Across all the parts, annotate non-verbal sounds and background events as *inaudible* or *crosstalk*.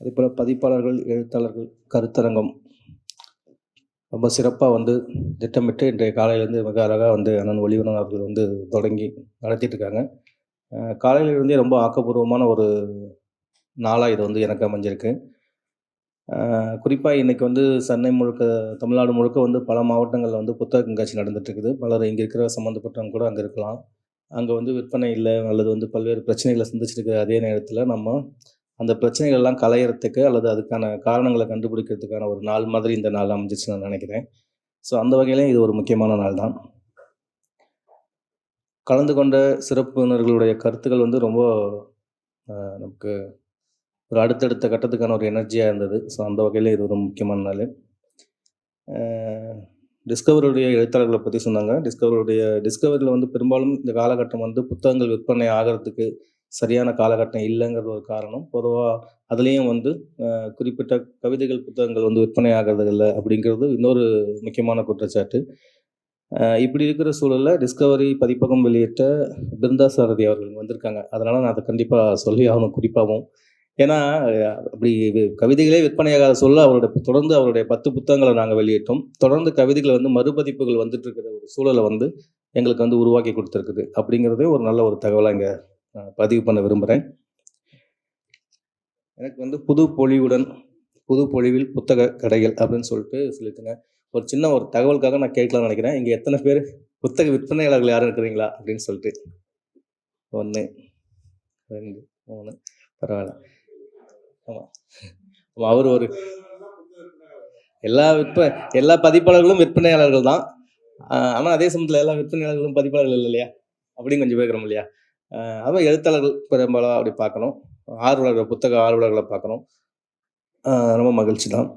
அதேபோல் பதிப்பாளர்கள் எழுத்தாளர்கள் கருத்தரங்கம். ரொம்ப சிறப்பாக வந்து திட்டமிட்டு இன்றைய காலையிலேருந்து மிக அழகாக வந்து அண்ணன் ஒளிவனன் அவர்கள் வந்து தொடங்கி நடத்திட்டு இருக்காங்க அஹ் ரொம்ப ஆக்கப்பூர்வமான ஒரு நாளாக இது வந்து எனக்கு அமைஞ்சிருக்கு. குறிப்பாக இன்றைக்கி வந்து சென்னை முழுக்க தமிழ்நாடு முழுக்க வந்து பல மாவட்டங்களில் வந்து புத்தக கண்காட்சி நடந்துட்டு இருக்குது பலர் இங்கே இருக்கிற சம்மந்தப்பட்டவங்க கூட அங்கே இருக்கலாம். அங்கே வந்து விற்பனை இல்லை அல்லது வந்து பல்வேறு பிரச்சனைகளை சந்திச்சிருக்கிற அதே நேரத்தில் நம்ம அந்த பிரச்சனைகள் எல்லாம் களையறதுக்கு அல்லது அதுக்கான காரணங்களை கண்டுபிடிக்கிறதுக்கான ஒரு நாள் மாதிரி இந்த நாள் அமைஞ்சிச்சு நான் நினைக்கிறேன். ஸோ அந்த வகையிலையும் இது ஒரு முக்கியமான நாள் தான். கலந்து கொண்ட சிறப்பினர்களுடைய கருத்துக்கள் வந்து ரொம்ப நமக்கு ஒரு அடுத்தடுத்த கட்டத்துக்கான ஒரு எனர்ஜியாக இருந்தது. ஸோ அந்த வகையில் இது ஒரு முக்கியமான நாள். டிஸ்கவரியுடைய எழுத்தாளர்களை பற்றி சொன்னாங்க. டிஸ்கவரியுடைய டிஸ்கவரியில் வந்து பெரும்பாலும் இந்த காலகட்டம் வந்து புத்தகங்கள் விற்பனை ஆகிறதுக்கு சரியான காலகட்டம் இல்லைங்கிறது ஒரு காரணம். பொதுவாக அதுலேயும் வந்து குறிப்பிட்ட கவிதைகள் புத்தகங்கள் வந்து விற்பனை ஆகிறது இல்லை அப்படிங்கிறது இன்னொரு முக்கியமான குற்றச்சாட்டு. இப்படி இருக்கிற சூழலில் டிஸ்கவரி பதிப்பகம் வெளியிட்ட பிருந்தா சாரதி அவர்கள் வந்திருக்காங்க. அதனால் நான் அதை கண்டிப்பாக சொல்லி ஆகணும் குறிப்பாகவும். ஏன்னா அப்படி கவிதைகளே விற்பனையாகாத சொல்ல அவருடைய தொடர்ந்து அவருடைய பத்து புத்தகங்களை நாங்கள் வெளியிட்டோம். தொடர்ந்து கவிதைகள் வந்து மறுபதிப்புகள் வந்துட்டு இருக்கிற ஒரு சூழலை வந்து எங்களுக்கு வந்து உருவாக்கி கொடுத்துருக்குது. அப்படிங்கிறதே ஒரு நல்ல ஒரு தகவலாக இங்கே பதிவு பண்ண விரும்புகிறேன் எனக்கு வந்து புது பொழிவுடன் புது பொழிவில் புத்தக கடைகள் அப்படின்னு சொல்லிட்டு சொல்லிட்டுங்க ஒரு சின்ன ஒரு தகவலுக்காக நான் கேட்கலாம்னு நினைக்கிறேன். இங்கே எத்தனை பேர் புத்தக விற்பனையாளர்கள் யாரும் இருக்கிறீங்களா அப்படின்னு சொல்லிட்டு. ஒன்று ரெண்டு மூணு பரவாயில்ல. ஆமாம் ஆமாம் அவர் ஒரு எல்லா விற்ப எல்லா பதிப்பாளர்களும் விற்பனையாளர்கள் தான். ஆனால் அதே சமயத்தில் எல்லா விற்பனையாளர்களும் பதிப்பாளர்கள் இல்லை இல்லையா? அப்படின்னு கொஞ்சம் பேக்கிறோம் இல்லையா? ஆஹ் அதான் எழுத்தாளர்கள் பெரும்பாலும் அப்படி பார்க்கணும். ஆர்வலர்கள் புத்தக ஆர்வலர்களை பார்க்கணும். ரொம்ப மகிழ்ச்சி தான்.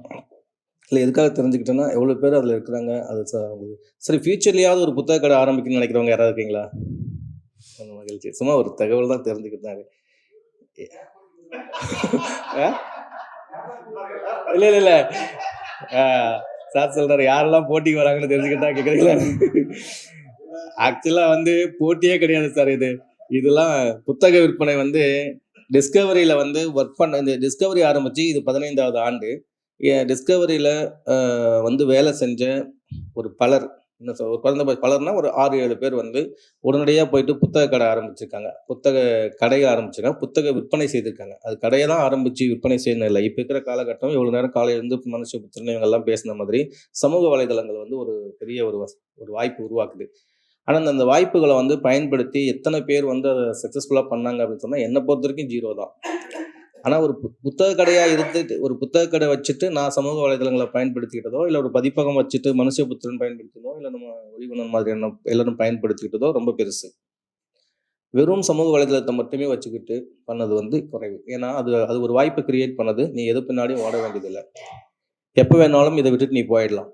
இல்லை எதுக்காக தெரிஞ்சுக்கிட்டேன்னா எவ்வளோ பேர் அதில் இருக்கிறாங்க அது அவங்களுக்கு சரி ஃபியூச்சர்லேயாவது ஒரு புத்தக கடை ஆரம்பிக்கணும்னு நினைக்கிறவங்க யாராவது இருக்கீங்களா? ரொம்ப மகிழ்ச்சி. சும்மா ஒரு தகவல் தான் தெரிஞ்சுக்கிட்டாங்க இல்லை இல்லை இல்லை. சார் சொல்கிறார் யாரெல்லாம் போட்டிக்கு வராங்கன்னு தெரிஞ்சுக்கிட்டா கேட்குறீங்களா ஆக்சுவலாக வந்து போட்டியே கிடையாது சார் இது. இதெல்லாம் புத்தக விற்பனை வந்து டிஸ்கவரியில் வந்து ஒர்க் பண்ண இந்த டிஸ்கவரி ஆரம்பித்து இது பதினைந்தாவது ஆண்டு. டிஸ்கவரியில் வந்து வேலை செஞ்ச ஒரு பலர் என்ன சொல் ஒரு குறைந்த பலர்னா ஒரு ஆறு ஏழு பேர் வந்து உடனடியாக போயிட்டு புத்தக கடை ஆரம்பிச்சிருக்காங்க. புத்தக கடையை ஆரம்பிச்சிருக்காங்க புத்தக விற்பனை செய்திருக்காங்க. அது கடையை தான் ஆரம்பித்து விற்பனை செய்யணும் இல்லை. இப்போ இருக்கிற காலகட்டம் இவ்வளோ நேரம் காலையிலேருந்து மனுஷபுத்திரன் இவங்கெல்லாம் பேசின மாதிரி சமூக வலைதளங்கள் வந்து ஒரு பெரிய ஒரு ஒரு வாய்ப்பு உருவாக்குது. ஆனால் அந்த வாய்ப்புகளை வந்து பயன்படுத்தி எத்தனை பேர் வந்து அதை சக்ஸஸ்ஃபுல்லாக பண்ணாங்க அப்படின்னு சொன்னால் என்னை பொறுத்த வரைக்கும் ஜீரோ தான். ஆனால் ஒரு பு- புத்தக கடையாக இருந்துட்டு ஒரு புத்தக கடை வச்சுட்டு நான் சமூக வலைதளங்களை பயன்படுத்திக்கிட்டதோ இல்லை ஒரு பதிப்பகம் வச்சுட்டு மனுஷபுத்திரன் பயன்படுத்தினோ இல்லை நம்ம ஒளிவனன் மாதிரியான எல்லாரும் பயன்படுத்திக்கிட்டதோ ரொம்ப பெருசு. வெறும் சமூக வலைதளத்தை மட்டுமே வச்சுக்கிட்டு பண்ணது வந்து குறைவு. ஏன்னா அது அது ஒரு வாய்ப்பை கிரியேட் பண்ணது. நீ எது பின்னாடியும் ஓட வேண்டியதில்லை. எப்போ வேணாலும் இதை விட்டுட்டு நீ போயிடலாம்.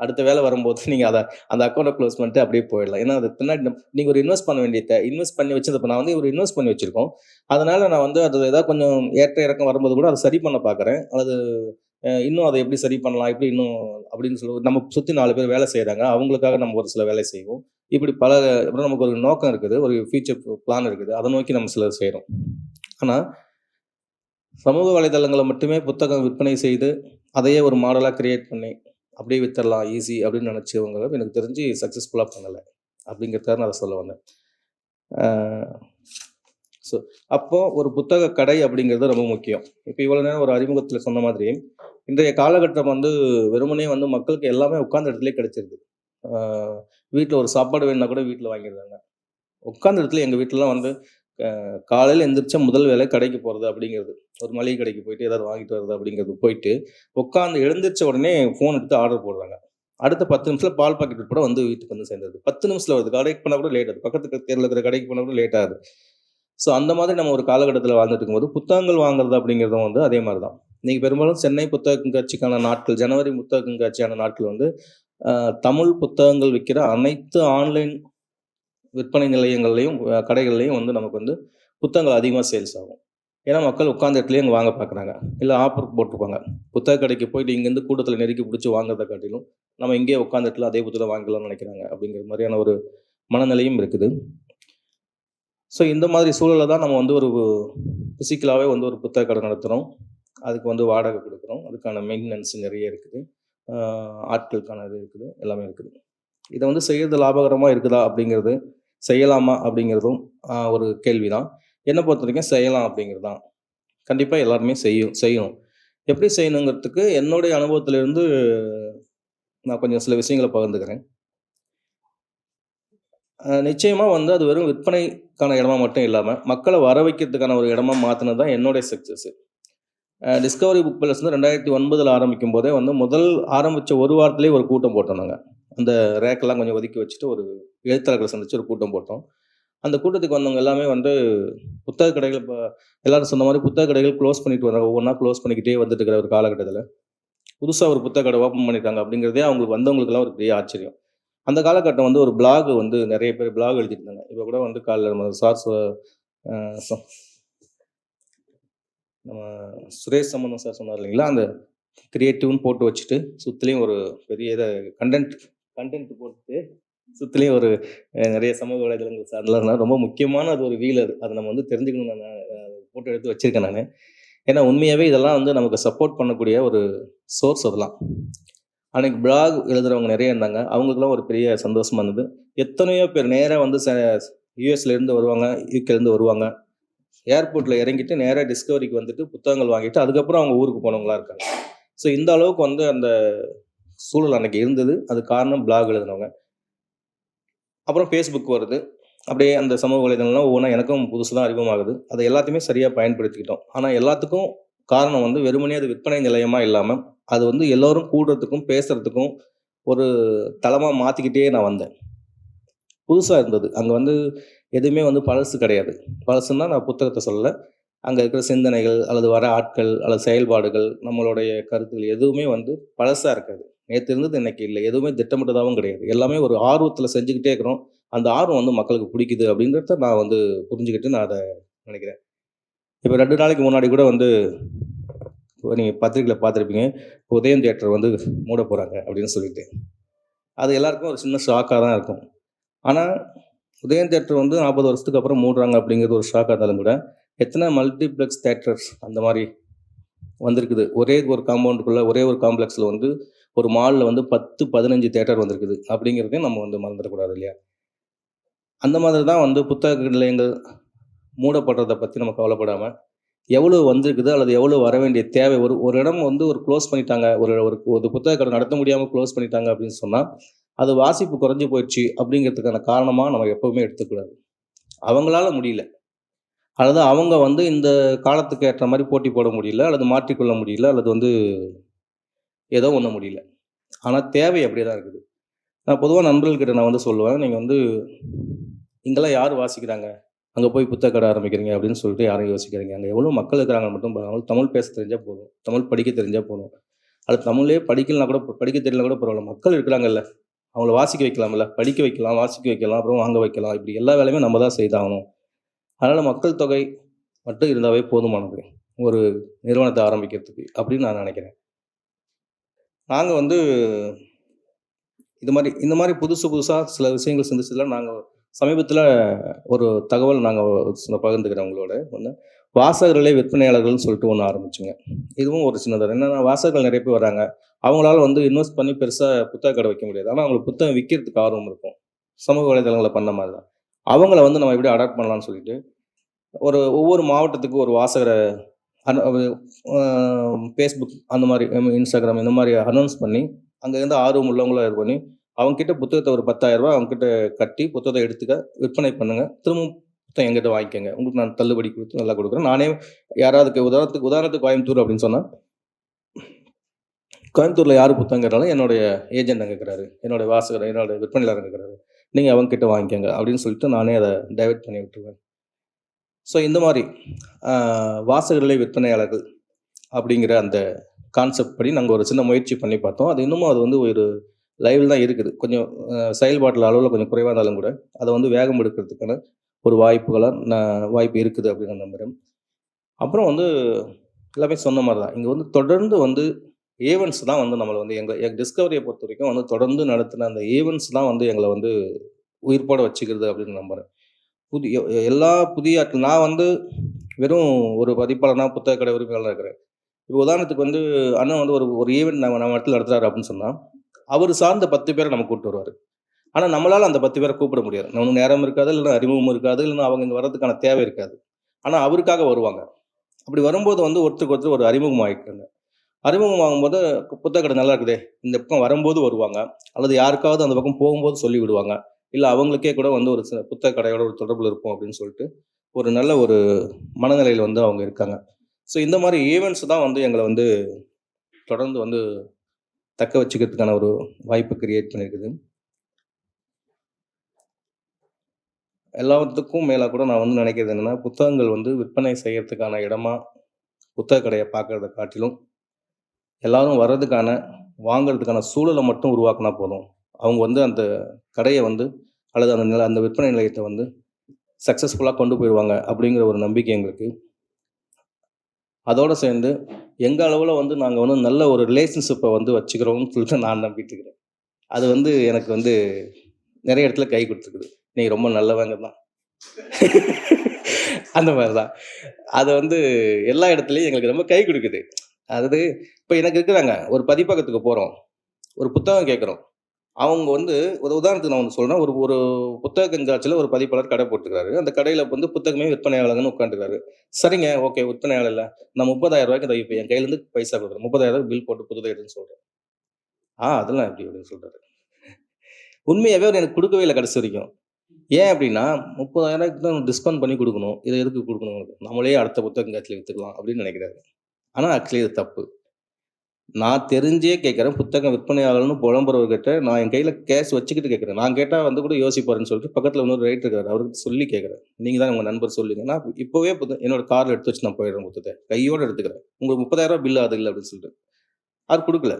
அடுத்த வேலை வரும்போது *laughs* நீங்கள் அதை அந்த அக்கௌண்ட்டை க்ளோஸ் பண்ணிட்டு அப்படியே போயிடலாம். ஏன்னா அது பின்னாடி நீங்கள் ஒரு இன்வெஸ்ட் பண்ண வேண்டியத இன்வெஸ்ட் பண்ணி வச்சது இப்போ நான் வந்து ஒரு இன்வெஸ்ட் பண்ணி வச்சிருக்கோம். அதனால நான் வந்து அது ஏதாவது கொஞ்சம் ஏற்ற இறக்கம் வரும்போது கூட அதை சரி பண்ண பார்க்குறேன் அல்லது இன்னும் அதை எப்படி சரி பண்ணலாம் எப்படி இன்னும் அப்படின்னு சொல்லி நம்ம சுற்றி நாலு பேர் வேலை செய்கிறாங்க அவங்களுக்காக நம்ம ஒரு சில வேலை செய்வோம். இப்படி பல அப்புறம் நமக்கு ஒரு நோக்கம் இருக்குது ஒரு ஃபியூச்சர் பிளான் இருக்குது. அதை நோக்கி நம்ம சிலர் செய்கிறோம் ஆனால் சமூக வலைதளங்களை மட்டுமே புத்தகம் விற்பனை செய்து அதையே ஒரு மாடலாக கிரியேட் பண்ணி அப்படியே வித்தரலாம் ஈஸி அப்படின்னு நினச்சவங்க எனக்கு தெரிஞ்சு சக்ஸஸ்ஃபுல்லாக பண்ணலை அப்படிங்கிறதுக்காக நான் அதை சொல்ல வந்தேன். ஸோ அப்போது ஒரு புத்தக கடை அப்படிங்கிறது ரொம்ப முக்கியம். இப்போ இவ்வளோ நேரம் ஒரு அறிமுகத்தில் சொன்ன மாதிரி இன்றைய காலகட்டம் வந்து வெறுமனே வந்து மக்களுக்கு எல்லாமே உட்காந்த இடத்துல கிடைச்சிருது. வீட்டில் ஒரு சாப்பாடு வேணும்னா கூட வீட்டில் வாங்கிடுறாங்க. உட்காந்த இடத்துல எங்கள் வீட்டிலலாம் வந்து காலையில் எந்திரிச்சா முதல் வேலை கடைக்கு போகிறது அப்படிங்கிறது. ஒரு மளிகை கடைக்கு போயிட்டு ஏதாவது வாங்கிட்டு வர்றது அப்படிங்கிறது போயிட்டு உட்காந்து எழுந்திரிச்ச உடனே ஃபோன் எடுத்து ஆர்டர் போடுறாங்க. அடுத்த பத்து நிமிஷத்தில் பால் பாக்கெட் உட்பட வந்து வீட்டுக்கு வந்து சேர்ந்தது பத்து நிமிஷத்தில் வருது. கடைக்கு போனால் கூட லேட் ஆகுது. பக்கத்து தேர்தல் இருக்கிற கடைக்கு போனால் கூட லேட் ஆகுது. ஸோ அந்த மாதிரி நம்ம ஒரு காலகட்டத்தில் வாழ்ந்துட்டு இருக்கும்போது புத்தகங்கள் வாங்குறது அப்படிங்கிறதும் வந்து அதே மாதிரி தான் நீங்கள் பெரும்பாலும் சென்னை புத்தக கண்காட்சிக்கான நாட்கள் ஜனவரி புத்தக கண்காட்சியான நாட்கள் வந்து தமிழ் புத்தகங்கள் விற்கிற அனைத்து ஆன்லைன் விற்பனை நிலையங்கள்லையும் கடைகள்லையும் வந்து நமக்கு வந்து புத்தகங்கள் அதிகமாக சேல்ஸ் ஆகும். ஏன்னா மக்கள் உட்காந்த இடத்துலயே அங்கே வாங்க பார்க்குறாங்க இல்லை ஆஃபர் போட்டிருப்பாங்க. புத்தக கடைக்கு போயிட்டு இங்கேருந்து கூட்டத்தில் நெருக்கி பிடிச்சி வாங்குறதை காட்டிலும் நம்ம இங்கேயே உட்காந்த இடத்துல அதே புத்தகம் வாங்கலாம்னு நினைக்கிறாங்க அப்படிங்கிற மாதிரியான ஒரு மனநிலையும் இருக்குது. ஸோ இந்த மாதிரி சூழலை தான் நம்ம வந்து ஒரு ஃபிசிக்கலாகவே வந்து ஒரு புத்தக கடை நடத்துகிறோம் அதுக்கு வந்து வாடகை கொடுக்குறோம். அதுக்கான மெயின்டெனன்ஸ் நிறைய இருக்குது. ஆட்களுக்கான இது இருக்குது. எல்லாமே இருக்குது. இதை வந்து செய்கிறது லாபகரமாக இருக்குதா அப்படிங்கிறது செய்யலாமா அப்படிங்கிறதும் ஒரு கேள்வி தான் என்னை பொறுத்த வரைக்கும் செய்யலாம் அப்படிங்கிறது தான் கண்டிப்பாக எல்லாருமே செய்யும் செய்யணும். எப்படி செய்யணுங்கிறதுக்கு என்னுடைய அனுபவத்திலிருந்து நான் கொஞ்சம் சில விஷயங்களை பகிர்ந்துக்கிறேன். நிச்சயமாக வந்து அது வெறும் விற்பனைக்கான இடமா மட்டும் இல்லாமல் மக்களை வர வைக்கிறதுக்கான ஒரு இடமா மாற்றினது தான் என்னுடைய சக்ஸஸ் டிஸ்கவரி புக் பேலஸ் வந்து ரெண்டாயிரத்தி ஒன்பதில் ஆரம்பிக்கும் போதே வந்து முதல் ஆரம்பித்த ஒரு வாரத்துலேயே ஒரு கூட்டம் போட்டோம் நாங்கள் அந்த ரேக்கெல்லாம் கொஞ்சம் ஒதுக்கி வச்சுட்டு ஒரு எழுத்தாளர்களை சந்தித்து ஒரு கூட்டம் போட்டோம். அந்த கூட்டத்துக்கு வந்தவங்க எல்லாமே வந்து புத்தக கடைகள் இப்போ எல்லாரும் சொன்ன மாதிரி புத்தக கடைகள் க்ளோஸ் பண்ணிட்டு வராங்க ஒவ்வொன்றா க்ளோஸ் பண்ணிக்கிட்டே வந்துட்டு இருக்கிற ஒரு காலகட்டத்தில். புதுசாக ஒரு புத்தக கடை ஓப்பன் பண்ணியிருக்காங்க அப்படிங்கிறதே அவங்களுக்கு வந்தவங்களுக்குலாம் ஒரு பெரிய ஆச்சரியம். அந்த காலகட்டம் வந்து ஒரு பிளாக் வந்து நிறைய பேர் பிளாக் எழுதியிருந்தாங்க இப்போ கூட வந்து காலைல நம்ம சார் நம்ம சுரேஷ் சம்பந்தம் சார் சொன்னார் இல்லைங்களா? அந்த கிரியேட்டிவ்னு போட்டு வச்சுட்டு சுற்றுலையும் ஒரு பெரிய இதை கண்டென்ட் கண்டென்ட் போட்டு சுற்றுலையும் ஒரு நிறைய சமூக வலைதளங்கள் சார்ந்தலாம் ரொம்ப முக்கியமான அது ஒரு வீல் அது. அதை நம்ம வந்து தெரிஞ்சுக்கணும் நான் ஃபோட்டோ எடுத்து வச்சுருக்கேன் நான். ஏன்னா உண்மையாகவே இதெல்லாம் வந்து நமக்கு சப்போர்ட் பண்ணக்கூடிய ஒரு சோர்ஸ் அதெல்லாம். அன்னைக்கு பிளாக் எழுதுகிறவங்க நிறைய இருந்தாங்க. அவங்களுக்குலாம் ஒரு பெரிய சந்தோஷமா இருந்தது. எத்தனையோ பேர் நேராக வந்து ச இருந்து வருவாங்க யூகேலேருந்து வருவாங்க. ஏர்போர்ட்டில் இறங்கிட்டு நேராக டிஸ்கவரிக்கு வந்துட்டு புத்தகங்கள் வாங்கிட்டு அதுக்கப்புறம் அவங்க ஊருக்கு போனவங்களா இருக்காங்க. ஸோ இந்த அளவுக்கு வந்து அந்த சூழல் அன்னைக்கு இருந்தது. அது காரணம் பிளாக் எழுதினவங்க. அப்புறம் ஃபேஸ்புக் வருது. அப்படியே அந்த சமூக வலைதளம்லாம் ஒவ்வொன்றா எனக்கும் புதுசு தான் அறிமுகமாகுது. அதை எல்லாத்தையுமே சரியாக பயன்படுத்திக்கிட்டோம். ஆனால் எல்லாத்துக்கும் காரணம் வந்து வெறுமனே அது விற்பனை நிலையமா இல்லாமல் அது வந்து எல்லோரும் கூடுறதுக்கும் பேசுறதுக்கும் ஒரு தளமாக மாற்றிக்கிட்டே நான் வந்தேன். புதுசாக இருந்தது. அங்கே வந்து எதுவுமே வந்து பழசு கிடையாது. பழசுன்னா நான் புத்தகத்தை சொல்லலை. அங்கே இருக்கிற சிந்தனைகள் அல்லது வர ஆட்கள் அல்லது செயல்பாடுகள் நம்மளுடைய கருத்துக்கள் எதுவுமே வந்து பழசாக இருக்காது. நேற்று இருந்தது இன்னைக்கு இல்லை. எதுவுமே திட்டமிட்டதாகவும் கிடையாது. எல்லாமே ஒரு ஆர்வத்தில் செஞ்சுக்கிட்டே இருக்கிறோம். அந்த ஆர்வம் வந்து மக்களுக்கு பிடிக்குது அப்படின்றத நான் வந்து புரிஞ்சுக்கிட்டு நான் அதை நினைக்கிறேன். இப்போ ரெண்டு நாளைக்கு முன்னாடி கூட வந்து நீங்கள் பத்திரிக்கையில் பார்த்துருப்பீங்க. உதயம் தியேட்டர் வந்து மூட போகிறாங்க அப்படின்னு சொல்லிட்டு. அது எல்லாருக்கும் ஒரு சின்ன ஷாக்காக தான் இருக்கும். ஆனால் உதயம் தேட்டர் வந்து நாற்பது வருஷத்துக்கு அப்புறம் மூடுறாங்க அப்படிங்கிறது ஒரு ஷாக்காக இருந்தாலும் கூட எத்தனை மல்டிப்ளெக்ஸ் தேட்டர்ஸ் அந்த மாதிரி வந்திருக்குது. ஒரே ஒரு காம்பவுண்டுக்குள்ளே ஒரே ஒரு காம்ப்ளெக்ஸில் வந்து ஒரு மாலில் வந்து பத்து பதினஞ்சு தேட்டர் வந்திருக்குது. அப்படிங்கிறதையும் நம்ம வந்து மறந்துடக்கூடாது இல்லையா? அந்த மாதிரி தான் வந்து புத்தக நிலையங்கள் மூடப்படுறதை பற்றி நம்ம கவலைப்படாமல் எவ்வளோ வந்திருக்குது அல்லது எவ்வளோ வர வேண்டிய தேவை? ஒரு ஒரு இடம் வந்து ஒரு க்ளோஸ் பண்ணிட்டாங்க. ஒரு ஒரு ஒரு புத்தக கடை நடத்த முடியாமல் க்ளோஸ் பண்ணிட்டாங்க அப்படின்னு சொன்னால் அது வாசிப்பு குறைஞ்சி போயிடுச்சு அப்படிங்கிறதுக்கான காரணமாக நம்ம எப்பவுமே எடுத்துக்கூடாது. அவங்களால முடியல. அல்லது அவங்க வந்து இந்த காலத்துக்கு ஏற்ற மாதிரி போட்டி போட முடியல அல்லது மாற்றிக்கொள்ள முடியல அல்லது வந்து ஏதோ ஒன்று முடியல. ஆனால் தேவை அப்படியே தான் இருக்குது. நான் பொதுவாக நண்பர்கள்கிட்ட நான் வந்து சொல்லுவேன் நீங்கள் வந்து இங்கெல்லாம் யார் வாசிக்கிறாங்க? அங்கே போய் புத்தக கடை ஆரம்பிக்கிறீங்க? அப்படின்னு சொல்லிட்டு யாரும் யோசிக்கிறீங்க அங்கே எவ்வளோ மக்கள் இருக்கிறாங்க மட்டும் பாருங்க. தமிழ் பேச தெரிஞ்சால் போதும். தமிழ் படிக்க தெரிஞ்சால் போதும். அது தமிழே படிக்கலாம் கூட படிக்க தெரியல கூட பரவாயில்ல. மக்கள் இருக்கிறாங்கல்ல. அவங்கள வாசிக்க வைக்கலாம்ல படிக்க வைக்கலாம் வாசிக்க வைக்கலாம் அப்புறம் வாங்க வைக்கலாம். இப்படி எல்லா வேலையுமே நம்ம தான் செய்தாகணும். அதனால் மக்கள் தொகை மட்டும் இருந்தாவே போதுமானது. ஒரு நிறுவனத்தை ஆரம்பிக்கிறதுக்கு அப்படின்னு நான் நினைக்கிறேன். நாங்கள் வந்து இது மாதிரி இந்த மாதிரி புதுசு புதுசாக சில விஷயங்கள் சிந்திச்சதில் நாங்கள் சமீபத்தில் ஒரு தகவல் நாங்கள் பகிர்ந்துக்கிறோம் உங்களோட. ஒன்று வாசகர்களே விற்பனையாளர்கள்னு சொல்லிட்டு ஒன்று ஆரம்பிச்சுங்க. இதுவும் ஒரு சின்னதாக என்னென்னா வாசகர்கள் நிறைய பேர் வராங்க. அவங்களால வந்து இன்வெஸ்ட் பண்ணி பெருசாக புத்தக கடை வைக்க முடியாது. ஆனால் அவங்களுக்கு புத்தகம் விற்கிறதுக்கு ஆர்வம் இருக்கும். சமூக வலைதளங்களை பண்ண மாதிரி தான் அவங்கள வந்து நம்ம எப்படி அடாப்ட் பண்ணலாம்னு சொல்லிட்டு ஒரு ஒவ்வொரு மாவட்டத்துக்கு ஒரு வாசகரை ஃபேஸ்புக் அந்த மாதிரி இன்ஸ்டாகிராம் இந்த மாதிரி அனௌன்ஸ் பண்ணி அங்கேருந்து ஆர்வம் உள்ளவங்களாக இது பண்ணி அவங்ககிட்ட புத்தகத்தை ஒரு பத்தாயிரம் ரூபாய் அவங்க கட்டி புத்தகத்தை எடுத்துக்க விற்பனை பண்ணுங்க. திரும்பவும் புத்தகம் எங்கிட்ட வாங்கிக்கோங்க. உங்களுக்கு நான் தள்ளுபடி கொடுத்து நல்லா கொடுக்குறேன். நானே யாராவதுக்கு உதாரணத்துக்கு உதாரணத்துக்கு கோயம்புத்தூர் அப்படின்னு சொன்னால் கோயம்புத்தூரில் யார் புத்தகம் கேட்டாலும் என்னுடைய ஏஜென்ட் அங்கே இருக்கிறாரு. என்னுடைய வாசகர் என்னுடைய விற்பனையாளர் அங்கே இருக்கிறாரு. நீங்கள் அவங்க கிட்ட வாங்கிக்கோங்க அப்படின்னு சொல்லிட்டு நானே அதை டைவெர்ட் பண்ணி விட்டுருவேன். ஸோ இந்த மாதிரி வாசகர்களே விற்பனையாளர்கள் அப்படிங்கிற அந்த கான்செப்ட் படி நாங்கள் ஒரு சின்ன முயற்சி பண்ணி பார்த்தோம். அது இன்னமும் அது வந்து ஒரு லைவில் தான் இருக்குது. கொஞ்சம் செயல்பாட்டில் அளவில் கொஞ்சம் குறைவாக இருந்தாலும் கூட அதை வந்து வேகம் எடுக்கிறதுக்கான ஒரு வாய்ப்புகளாக நான் வாய்ப்பு இருக்குது அப்படின்னு நான் நம்புகிறேன் அப்புறம் வந்து எல்லாமே சொன்ன மாதிரி தான் இங்கே வந்து தொடர்ந்து வந்து ஈவெண்ட்ஸ் தான் வந்து நம்மளை வந்து எங்கள் டிஸ்கவரியை பொறுத்த வரைக்கும் வந்து தொடர்ந்து நடத்தின அந்த ஈவெண்ட்ஸ் தான் வந்து எங்களை வந்து உயிர்ப்போட வச்சுக்கிறது அப்படின்னு நம்புகிறேன் புதிய எல்லா புதிய ஆட்கள் நான் வந்து வெறும் ஒரு பதிப்பாளனா புத்தக கடை உரிமையாளர் இருக்கிறேன். இப்போ உதாரணத்துக்கு வந்து அண்ணன் வந்து ஒரு ஒரு ஈவெண்ட் நம்ம நம்ம இடத்துல நடத்துறாரு அப்படின்னு சொன்னால் அவர் சார்ந்த பத்து பேரை நம்ம கூப்பிட்டு வருவார். ஆனால் நம்மளால் அந்த பத்து பேரை கூப்பிட முடியாது. நமக்கு நேரம் இருக்காது இல்லைன்னா அறிமுகம் இருக்காது இல்லைன்னா அவங்க இங்கே வர்றதுக்கான தேவை இருக்காது. ஆனால் அவருக்காக வருவாங்க. அப்படி வரும்போது வந்து ஒருத்தருக்கு ஒருத்தர் ஒரு அறிமுகம் ஆகிக்கிறாங்க அறிமுகம் வாங்கும்போது புத்தக கடை நல்லா இருக்குதே. இந்த பக்கம் வரும்போது வருவாங்க. அல்லது யாருக்காவது அந்த பக்கம் போகும்போது சொல்லி விடுவாங்க. இல்லை அவங்களுக்கே கூட வந்து ஒரு சில புத்தக கடையோட ஒரு தொடர்பில் இருப்போம் அப்படின்னு சொல்லிட்டு ஒரு நல்ல ஒரு மனநிலையில் வந்து அவங்க இருக்காங்க. ஸோ இந்த மாதிரி ஈவெண்ட்ஸ் தான் வந்து எங்களை வந்து தொடர்ந்து வந்து தக்க வச்சுக்கிறதுக்கான ஒரு வாய்ப்பு கிரியேட் பண்ணியிருக்குது. எல்லாத்துக்கும் மேலே கூட நான் வந்து நினைக்கிறது என்னென்னா புத்தகங்கள் வந்து விற்பனை செய்யறதுக்கான இடமா புத்தக கடையை பார்க்கறத காட்டிலும் எல்லாரும் வர்றதுக்கான வாங்குறதுக்கான சூழலை மட்டும் உருவாக்கினா போதும். அவங்க வந்து அந்த கடையை வந்து அல்லது அந்த நில அந்த விற்பனை நிலையத்தை வந்து சக்ஸஸ்ஃபுல்லாக கொண்டு போயிடுவாங்க அப்படிங்கிற ஒரு நம்பிக்கை எங்களுக்கு. அதோடு சேர்ந்து எங்கள் அளவில் வந்து நாங்கள் வந்து நல்ல ஒரு ரிலேஷன்ஷிப்பை வந்து வச்சுக்கிறோம்னு சொல்லிட்டு நான் நம்பிட்டு இருக்கிறேன். அது வந்து எனக்கு வந்து நிறைய இடத்துல கை கொடுத்துருக்குது. நீ ரொம்ப நல்லவங்க தான். அந்த மாதிரி தான் அது வந்து எல்லா இடத்துலையும் எங்களுக்கு ரொம்ப கை கொடுக்குது. அதாவது இப்போ எனக்கு இருக்கிறாங்க ஒரு பதிப்பகத்துக்கு போகிறோம் ஒரு புத்தகம் கேட்குறோம். அவங்க வந்து ஒரு உதாரணத்துக்கு நான் ஒன்று சொல்கிறேன் ஒரு ஒரு புத்தக கண்காட்சியில் ஒரு பதிப்பாளர் கடை போட்டுருக்காரு அந்த கடையில் வந்து புத்தகமே விற்பனையாளர்னு உட்காந்துருக்காரு சரிங்க ஓகே விற்பனையாளர் இல்லை. நான் முப்பதாயிரம் ரூபாய்க்கு இதை இப்போ என் கையிலேருந்து பைசா கொடுக்குறேன். முப்பதாயிரம் ரூபாய் பில் போட்டு புத்தகம் எடுன்னு சொல்கிறேன் ஆ அதெல்லாம் எப்படி அப்படின்னு சொல்கிறாரு உண்மையாகவே அவர் எனக்கு கொடுக்கவே இல்லை கடைசி வரைக்கும். ஏன் அப்படின்னா முப்பதாயிரம் தான் டிஸ்கவுண்ட் பண்ணி கொடுக்கணும். இதை எதுக்கு கொடுக்கணும்? நம்மளே அடுத்த புத்தகம் காட்சியில் விற்றுக்கலாம் அப்படின்னு நினைக்கிறாரு. ஆனால் ஆக்சுவலி இது தப்பு. நான் தெரிஞ்சே கேட்குறேன் புத்தகம் விற்பனையாளர்னு புலம்புறவர்கிட்ட நான் என் கையில் கேஷ் வச்சுக்கிட்டு கேட்குறேன். நான் கேட்டால் வந்து கூட யோசிப்பாருன்னு சொல்லிட்டு பக்கத்தில் இன்னொரு ரைட் இருக்காரு அவருக்கு சொல்லி கேட்குறேன். நீங்கள் தான் உங்கள் நண்பர் சொல்லுங்க. நான் இப்போவே புத்த என்னோட காரில் எடுத்து வச்சு நான் போயிடுறேன் புத்தகத்தை கையோடு எடுத்துக்கிறேன். உங்களுக்கு முப்பதாயிரம் பில் அது இல்லை அப்படின்னு சொல்லிட்டு. அவர் கொடுக்கல.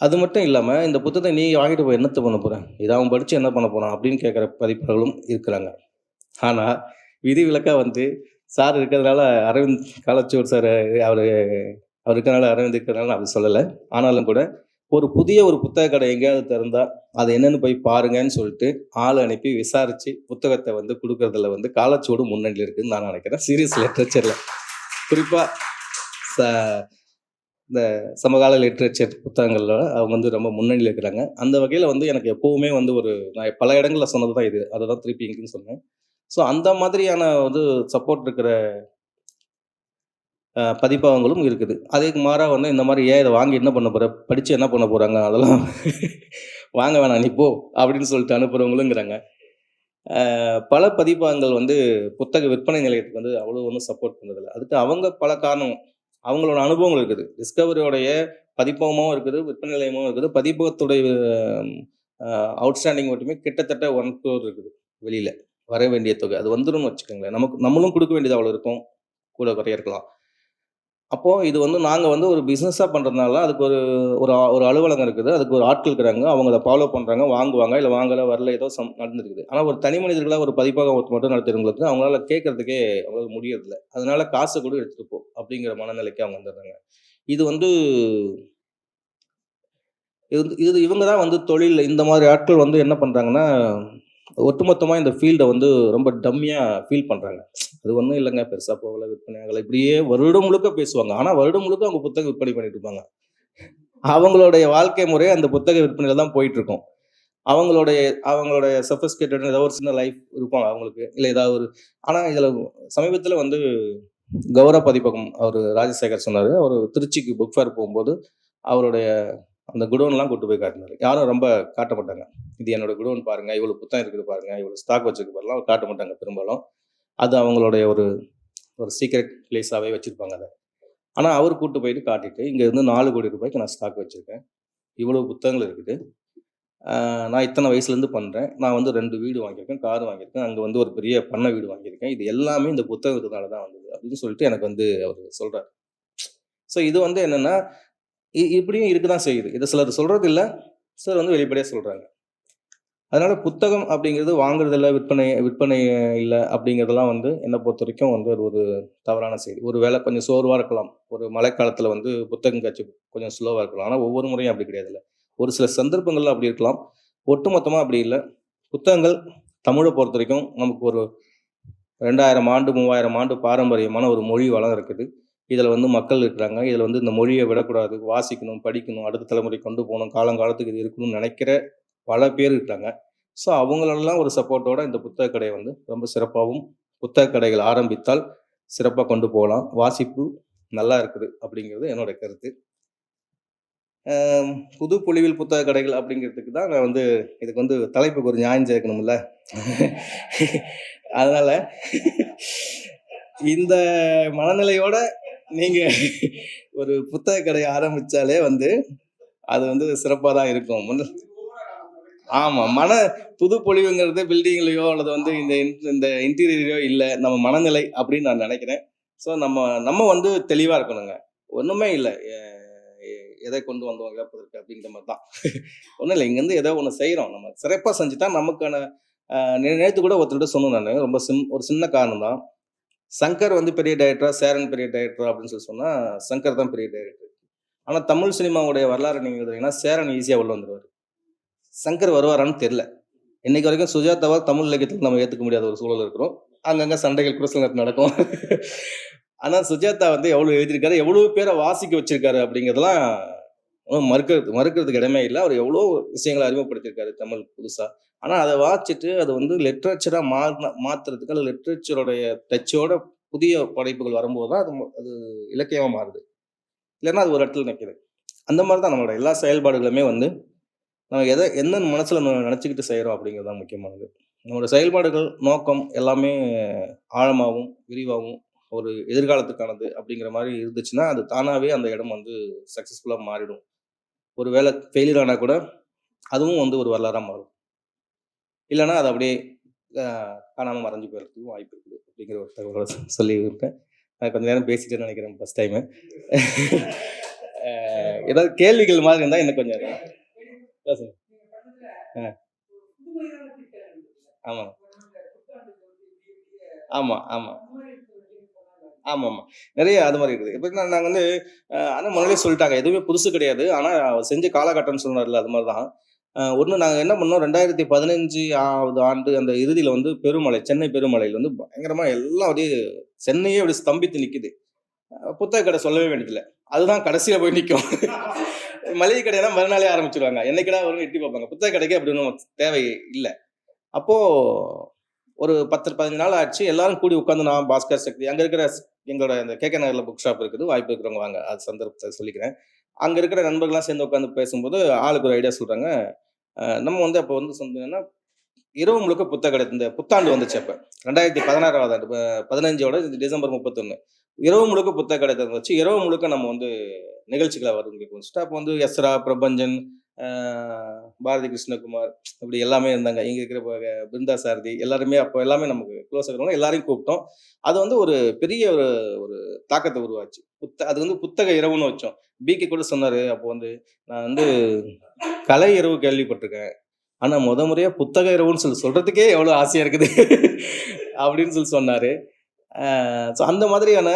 அது மட்டும் இல்லாமல் இந்த புத்தகத்தை நீ வாங்கிட்டு போய் என்னத்தை பண்ண போகிறேன் இதை அவன் படித்து என்ன பண்ண போகிறான் அப்படின்னு கேட்குற பதிப்பாளர்களும் இருக்கிறாங்க. ஆனால் விதிவிலக்காக வந்து சார் இருக்கிறதுனால அரவிந்த் காலச்சூர் சார் அவர் அவர் இருக்கிறனால அரவிந்த் இருக்கிறதுனால நான் அப்படி சொல்லலை. ஆனாலும் கூட ஒரு புதிய ஒரு புத்தக கடை எங்கேயாவது திறந்தா அது என்னன்னு போய் பாருங்கன்னு சொல்லிட்டு ஆள் அனுப்பி விசாரிச்சு புத்தகத்தை வந்து கொடுக்கறதுல வந்து காலச்சூடு முன்னணியில் இருக்குன்னு நான் நினைக்கிறேன். சீரியஸ் லிட்ரேச்சரில் குறிப்பாக ச இந்த சமகால லிட்ரேச்சர் புத்தகங்களில் அவங்க வந்து ரொம்ப முன்னணியில் இருக்கிறாங்க. அந்த வகையில் வந்து எனக்கு எப்பவுமே வந்து ஒரு நான் பல இடங்களில் சொன்னது தான் இது. அதை தான் திருப்பி இங்கேன்னு சொன்னேன். ஸோ அந்த மாதிரியான வந்து சப்போர்ட் இருக்கிற பதிப்பாகங்களும் பதிப்பகங்களும் இருக்குது. அதுக்கு மாறாக வந்து இந்த மாதிரி ஏன் இதை வாங்கி என்ன பண்ண போகிற படித்து என்ன பண்ண போகிறாங்க அதெல்லாம் *laughs* வாங்க வேணாம் நீ போ அப்படின்னு சொல்லிட்டு அனுப்புகிறவங்களுங்கிறாங்க பல பதிப்பகங்கள் வந்து புத்தக விற்பனை நிலையத்துக்கு வந்து அவ்வளோ ஒன்றும் சப்போர்ட் பண்ணுறதில்ல அதுக்கு அவங்க பல காரணம் அவங்களோட அனுபவங்கள் இருக்குது. டிஸ்கவரியோடைய பதிப்பகமும் இருக்குது விற்பனை நிலையமும் இருக்குது. பதிப்பகத்துடைய அவுட்ஸ்டாண்டிங் மட்டுமே கிட்டத்தட்ட ஒன் க்ரோர் இருக்குது வெளியில். வர வேண்டிய தொகை. அது வந்துரும்னு வச்சுக்கோங்களேன். நமக்கு நம்மளும் கொடுக்க வேண்டியது அவ்வளோ இருக்கும். கூட குறைய இருக்கலாம். அப்போது இது வந்து நாங்கள் வந்து ஒரு பிஸ்னஸாக பண்ணுறதுனால அதுக்கு ஒரு ஒரு ஒரு அலுவலகம் இருக்குது. அதுக்கு ஒரு ஆட்கள் இருக்கிறாங்க. அவங்க அதை ஃபாலோ பண்ணுறாங்க வாங்குவாங்க. இல்லை வாங்கலை வரல ஏதோ சம் நடந்துருக்குது. ஆனால் ஒரு தனி மனிதர்களாக ஒரு பதிப்பாக மட்டும் நடத்துறவங்களுக்கு அவங்களால கேட்கறதுக்கே அவங்களால முடியறதில்ல. அதனால காசை கூட எடுத்துகிட்டு போ அப்படிங்கிற மனநிலைக்கு அவங்க வந்துடுறாங்க. இது வந்து இது வந்து- இது இவங்க தான் வந்து தொழில். இந்த மாதிரி ஆட்கள் வந்து என்ன பண்ணுறாங்கன்னா ஒட்டுமொத்தமாக இந்த ஃபீல்டை வந்து ரொம்ப டம்மியாக ஃபீல் பண்ணுறாங்க அது ஒன்றும் இல்லைங்க. பெருசாக போகலை விற்பனை ஆகலை. இப்படியே வருடம் முழுக்க பேசுவாங்க. ஆனால் வருடம் முழுக்க அவங்க புத்தகம் விற்பனை பண்ணிட்டு இருப்பாங்க. அவங்களுடைய வாழ்க்கை முறை அந்த புத்தக விற்பனையில் தான் போயிட்டு இருக்கும் அவங்களுடைய அவங்களுடைய சஃபஸ்கேட்டட் ஏதாவது ஒரு சின்ன லைஃப் இருப்பாங்க அவங்களுக்கு. இல்லை ஏதாவது ஒரு ஆனால் இதில் சமீபத்தில் வந்து கௌரவ பதிப்பகம் அவர் ராஜசேகர் சொன்னார். அவர் திருச்சிக்கு புக் ஃபேர் போகும்போது அவருடைய அந்த குடோன்லாம் கூட்டு போய் காட்டினாரு. யாரும் ரொம்ப காட்ட மாட்டாங்க. இது என்னோட குடோன் பாருங்க இவ்வளோ புத்தகம் இருக்குது பாருங்க இவ்வளோ ஸ்டாக் வச்சிருக்கு பாருலாம் காட்ட மாட்டாங்க பெரும்பாலும். அது அவங்களுடைய ஒரு ஒரு சீக்ரெட் பிளேஸாகவே வச்சுருப்பாங்க அதை. ஆனால் அவர் கூட்டு போயிட்டு காட்டிட்டு இங்கே இருந்து நாலு கோடி ரூபாய்க்கு நான் ஸ்டாக் வச்சுருக்கேன். இவ்வளோ புத்தகங்கள் இருக்குது. நான் இத்தனை வயசுலேருந்து பண்ணுறேன் நான் வந்து ரெண்டு வீடு வாங்கியிருக்கேன் கார் வாங்கியிருக்கேன் அங்கே வந்து ஒரு பெரிய பண்ணை வீடு வாங்கியிருக்கேன். இது எல்லாமே இந்த புத்தகத்தினால தான் வந்தது அப்படின்னு சொல்லிட்டு எனக்கு வந்து அவர் சொல்கிறார் ஸோ இது வந்து என்னென்னா இப்படியும் இருக்க தான் செய்யுது. இதை சிலர் சொல்கிறது இல்லை சிலர் வந்து வெளிப்படையாக சொல்கிறாங்க அதனால புத்தகம் அப்படிங்கிறது வாங்குறதில்ல விற்பனை விற்பனை இல்லை அப்படிங்கிறதெல்லாம் வந்து என்னை பொறுத்த வரைக்கும் வந்து அது ஒரு தவறான செய்தி. ஒரு வேலை கொஞ்சம் சோர்வாக இருக்கலாம். ஒரு மழைக்காலத்தில் வந்து புத்தகம் காட்சி கொஞ்சம் ஸ்லோவாக இருக்கலாம். ஆனால் ஒவ்வொரு முறையும் அப்படி கிடையாதுல்ல ஒரு சில சந்தர்ப்பங்கள்ல அப்படி இருக்கலாம். ஒட்டுமொத்தமாக அப்படி இல்லை. புத்தகங்கள் தமிழை பொறுத்த வரைக்கும் நமக்கு ஒரு ரெண்டாயிரம் ஆண்டு மூவாயிரம் ஆண்டு பாரம்பரியமான ஒரு மொழி வளம் இருக்குது. இதில் வந்து மக்கள் இருக்கிறாங்க. இதில் வந்து இந்த மொழியை விடக்கூடாது. வாசிக்கணும் படிக்கணும் அடுத்த தலைமுறை கொண்டு போகணும் காலங்காலத்துக்கு இது இருக்கணும்னு நினைக்கிற பல பேர் இருக்கிறாங்க. ஸோ அவங்களெல்லாம் ஒரு சப்போர்ட்டோட இந்த புத்தக கடையை வந்து ரொம்ப சிறப்பாகவும் புத்தக கடைகள் ஆரம்பித்தால் சிறப்பாக கொண்டு போகலாம். வாசிப்பு நல்லா இருக்குது அப்படிங்கிறது என்னோட கருத்து. புது பொலிவில் புத்தக கடைகள் அப்படிங்கிறதுக்கு தான் நான் வந்து இதுக்கு வந்து தலைப்புக்கு ஒரு நியாயம் சேர்க்கணும்ல. அதனால இந்த மனநிலையோட நீங்க ஒரு புத்தக கடையை ஆரம்பிச்சாலே வந்து அது வந்து சிறப்பாக தான் இருக்கும். ஆமாம் மன புது பொழிவுங்கிறது பில்டிங்லயோ அல்லது வந்து இந்த இந்த இன்டீரியரையோ இல்லை நம்ம மனநிலை அப்படின்னு நான் நினைக்கிறேன். ஸோ நம்ம நம்ம வந்து தெளிவாக இருக்கணுங்க. ஒன்றுமே இல்லை. எதை கொண்டு வந்தோம் இழப்பதற்கு அப்படிங்கிற மாதிரி தான். ஒன்றும் இல்லை இங்கேருந்து ஏதோ ஒன்று செய்கிறோம் நம்ம சிறப்பாக செஞ்சுட்டா நமக்கான நேற்று கூட ஒருத்தர்கிட்ட சொன்னோம் நான் ரொம்ப சிம் ஒரு சின்ன காரணம் தான். சங்கர் வந்து பெரிய டைரக்டரா சேரன் பெரிய டைரக்டரா அப்படின்னு சொல்லி சொன்னா சங்கர் தான் பெரிய டைரக்டர் ஆனா தமிழ் சினிமாவுடைய வரலாறு நீங்க எழுதுறீங்கன்னா சேரன் ஈஸியா உள்ள வந்துருவாரு. சங்கர் வருவாரான்னு தெரியல. இன்னைக்கு வரைக்கும் சுஜாதாவா தமிழ் இலக்கியத்தில் நம்ம ஏத்துக்க முடியாத ஒரு சூழல் இருக்கிறோம். அங்கங்க சண்டைகள் குரசலங்கள் நடக்கும். ஆனா சுஜாதா வந்து எவ்வளவு எழுதியிருக்காரு எவ்வளவு பேரை வாசிக்க வச்சிருக்காரு அப்படிங்கிறதெல்லாம் மறுக்கிறது மறுக்கிறதுக்கு இடமே இல்லை. அவர் எவ்வளோ விஷயங்களை அறிமுகப்படுத்தியிருக்காரு தமிழ் புதுசா. ஆனால் அதை வாசிச்சுட்டு அது வந்து லிட்ரேச்சராக மாறின மாற்றுறதுக்கு அந்த லிட்ரேச்சருடைய டச்சோட புதிய படைப்புகள் வரும்போது தான் அது அது இலக்கியமாக மாறுது. இல்லைன்னா அது ஒரு இடத்துல நிற்கிது அந்த மாதிரி தான் நம்மளோட எல்லா செயல்பாடுகளுமே வந்து நம்ம எதை என்னென்ன மனசில் நம்ம நினச்சிக்கிட்டு செய்கிறோம் அப்படிங்கிறது தான் முக்கியமானது. நம்மளோட செயல்பாடுகள் நோக்கம் எல்லாமே ஆழமாகவும் விரிவாகவும் ஒரு எதிர்காலத்துக்கானது அப்படிங்கிற மாதிரி இருந்துச்சுன்னா அது தானாகவே அந்த இடம் வந்து சக்ஸஸ்ஃபுல்லாக மாறிடும். ஒரு வேலை ஃபெயிலியர் ஆனால் கூட அதுவும் வந்து ஒரு வரலாறாக மாறும். இல்லைன்னா அது அப்படியே காணாமல் மறைஞ்சு போகிறதுக்கும் வாய்ப்பு இருக்குது அப்படிங்கிற ஒரு தகவலோட சொ- சொல்லி இருக்கேன் நான் கொஞ்சம் நேரம் பேசிட்டேன்னு நினைக்கிறேன் ஃபஸ்ட் டைமு ஏதாவது கேள்விகள் மாதிரி இருந்தால் இன்னும் கொஞ்சம் பேசுங்க ஆ ஆமாம் ஆமாம் ஆமாம் ஆமாம் ஆமாம். நிறைய அது மாதிரி இருக்குது. இப்போ நாங்கள் வந்து ஆனால் முன்னாடியே சொல்லிட்டாங்க எதுவுமே புதுசு கிடையாது. ஆனால் செஞ்ச காலகட்டம்னு சொன்னார்ல அது மாதிரி தான் ஒன்று நாங்கள் என்ன பண்ணோம்? ரெண்டாயிரத்தி பதினஞ்சு ஆவது ஆண்டு அந்த இறுதியில் வந்து பெருமலை சென்னை பெருமலையில் வந்து பயங்கரமாக எல்லாம் அப்படியே சென்னையே அப்படி ஸ்தம்பித்து நிற்குது புத்தக கடை சொல்லவே வேண்டியதில்லை. அதுதான் கடைசியில் போய் நிற்கும் *laughs* மளிகை கடையெல்லாம் மறுநாளே ஆரம்பிச்சிருவாங்க. என்னைக்கடா வரும் எட்டி பார்ப்பாங்க. புத்தக கடைக்கு அப்படி ஒன்றும் தேவை இல்லை. அப்போது ஒரு பத்து பதினஞ்சு நாள் ஆச்சு. எல்லாரும் கூடி உட்காந்து நான் பாஸ்கர் சக்தி அங்கே இருக்கிற எங்களோட இந்த கேகே நகரில் புக் ஷாப் இருக்குது. வாய்ப்பு இருக்கிறவங்க வாங்க. அது சந்தர்ப்பத்தை சொல்லிக்கிறேன். அங்கே இருக்கிற நண்பர்கள்லாம் சேர்ந்து உட்காந்து பேசும்போது ஆளுக்கு ஒரு ஐடியா சொல்கிறாங்க நம்ம வந்து அப்போ வந்து சொன்னீங்கன்னா இரவு முழுக்க புத்தக கடை இந்த புத்தாண்டு வந்துச்சு அப்போ. ரெண்டாயிரத்தி பதினாறாவது ஆண்டு பதினஞ்சோட டிசம்பர் முப்பத்தொன்று இரவு முழுக்க புத்தக கடை வச்சு இரவு முழுக்க நம்ம வந்து நிகழ்ச்சிகளை வரும் வந்துச்சுட்டு அப்போ வந்து எஸ்ரா பிரபஞ்சன் பாரதி கிருஷ்ணகுமார் இப்படி எல்லாமே இருந்தாங்க. இங்கே இருக்கிற பிருந்தா சாரதி எல்லாருமே அப்போ எல்லாமே நமக்கு க்ளோஸ் இருக்கிறவங்க எல்லாரையும் கூப்பிட்டோம். அது வந்து ஒரு பெரிய ஒரு ஒரு தாக்கத்தை உருவாச்சு. புத்த அது வந்து புத்தக இரவுன்னு வச்சோம். பிகே கூட சொன்னாரு. அப்போ வந்து நான் வந்து கலை இரவு கேள்விப்பட்டிருக்கேன். ஆனா முத முறையா புத்தக இரவுன்னு சொல்லி சொல்றதுக்கே எவ்வளவு ஆசையா இருக்குது *laughs* அப்படின்னு சொல்லி சொன்னாரு. ஸோ அந்த மாதிரியான